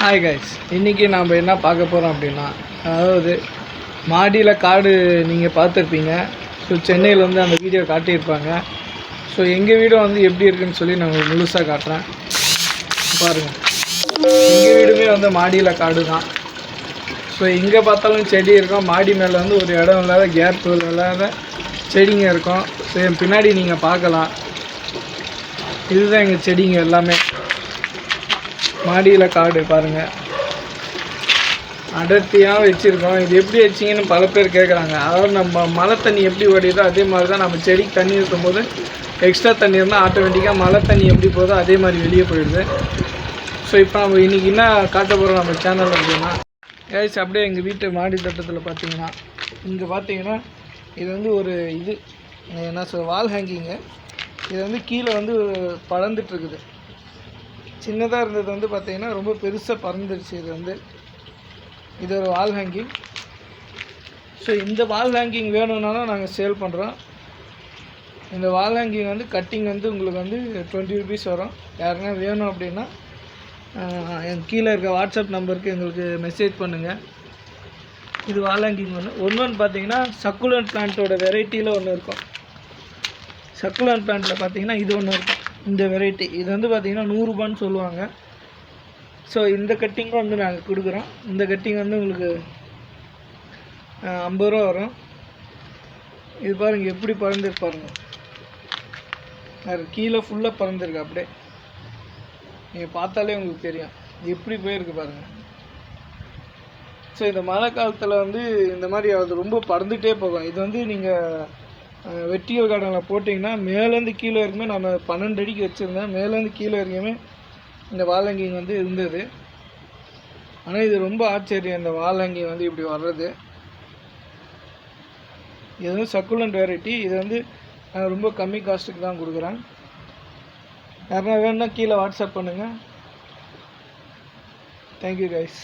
Hi guys இன்றைக்கி நாம் என்ன பார்க்க போகிறோம் அப்படின்னா அதாவது மாடியில் காடு நீங்கள் பார்த்துருப்பீங்க. ஸோ சென்னையில் வந்து அந்த வீடியோ காட்டியிருப்பாங்க. ஸோ எங்கள் வீடும் வந்து எப்படி இருக்குன்னு சொல்லி நான் உங்களுக்கு முழுசாக காட்டுறேன். பாருங்கள் எங்கள் வீடுமே வந்து மாடியில் காடு தான். ஸோ எங்கே பார்த்தாலும் செடி இருக்கும். மாடி மேலே வந்து ஒரு இடம் இல்லாத கேப் இல்லாத செடிங்க இருக்கும். ஸோ என் பின்னாடி நீங்கள் பார்க்கலாம். இதுதான் எங்கள் செடிங்க எல்லாமே. மாடியில் காடு பாருங்கள் அடர்த்தியாக வச்சுருக்கோம். இது எப்படி வச்சிங்கன்னு பல பேர் கேட்குறாங்க அதாவது நம்ம மழை தண்ணி எப்படி ஓடிதோ அதே மாதிரி தான் நம்ம செடிக்கு தண்ணி ஊற்றும்போது எக்ஸ்ட்ரா தண்ணி இருந்தால் ஆட்டோமேட்டிக்காக மழை தண்ணி எப்படி போதோ அதே மாதிரி வெளியே போயிடுது. ஸோ இப்போ நம்ம இன்றைக்கி என்ன காட்ட போகிறோம் நம்ம சேனல் அப்படின்னா ஏதாச்சும் அப்படியே எங்கள் வீட்டு மாடி தட்டத்தில் பார்த்தீங்கன்னா இங்கே பார்த்தீங்கன்னா இது வந்து ஒரு இது என்ன சொல் வால் ஹேங்கிங்கு இது வந்து கீழே வந்து பழந்துட்டுருக்குது சின்னதாக இருந்தது வந்து பார்த்தீங்கன்னா ரொம்ப பெருசாக பறந்துருச்சு இது வந்து. இது ஒரு வால் ஹேங்கிங் ஸோ இந்த வால் ஹேங்கிங் வேணும்னாலும் நாங்கள் சேல் பண்ணுறோம் இந்த வால் ஹேங்கிங் வந்து கட்டிங் வந்து உங்களுக்கு வந்து டுவெண்ட்டி ருபீஸ் வரும். யாருன்னா வேணும் அப்படின்னா என் கீழே இருக்க வாட்ஸ்அப் நம்பருக்கு எங்களுக்கு மெசேஜ் பண்ணுங்கள் இது வால் ஹேங்கிங் ஒன்று ஒன்று ஒன்று பார்த்தீங்கன்னா சக்குலன் பிளான்ட்டோட வெரைட்டியில் ஒன்று இருக்கும். சக்குலன் பிளான்ட்டில் பார்த்தீங்கன்னா இது ஒன்று இருக்கும். இந்த வெரைட்டி இது வந்து பார்த்தீங்கன்னா நூறுரூபான்னு சொல்லுவாங்க. ஸோ இந்த கட்டிங்கும் வந்து நாங்கள் கொடுக்குறோம். இந்த கட்டிங் வந்து உங்களுக்கு ஐம்பது ரூபா வரும். இது பாருங்கள் எப்படி பறந்துருப்பாருங்க அது கீழே ஃபுல்லாக பறந்துருக்கு அப்படியே. நீங்கள் பார்த்தாலே உங்களுக்கு தெரியும். எப்படி போயிருக்கு பாருங்கள் ஸோ இந்த மழை காலத்தில் வந்து இந்த மாதிரி அது ரொம்ப பறந்துகிட்டே போகும். இது வந்து நீங்கள் வெட்டியல் கார்டனில் போட்டிங்கன்னா மேலேருந்து கீழே வரைக்குமே நம்ம பன்னெண்டு அடிக்கு வச்சுருந்தேன். மேலேருந்து கீழே வரைக்குமே இந்த வாழங்கிங் வந்து இருந்தது. ஆனால் இது ரொம்ப ஆச்சரியம். இந்த வாழங்கிங் வந்து இப்படி வர்றது. இது வந்து சக்குலண்ட் வெரைட்டி இது வந்து நான் ரொம்ப கம்மி காஸ்ட்டுக்கு தான் கொடுக்குறேன். யாருன்னா வேணும்னா கீழே வாட்ஸ்அப் பண்ணுங்கள் தேங்க்யூ கைஸ்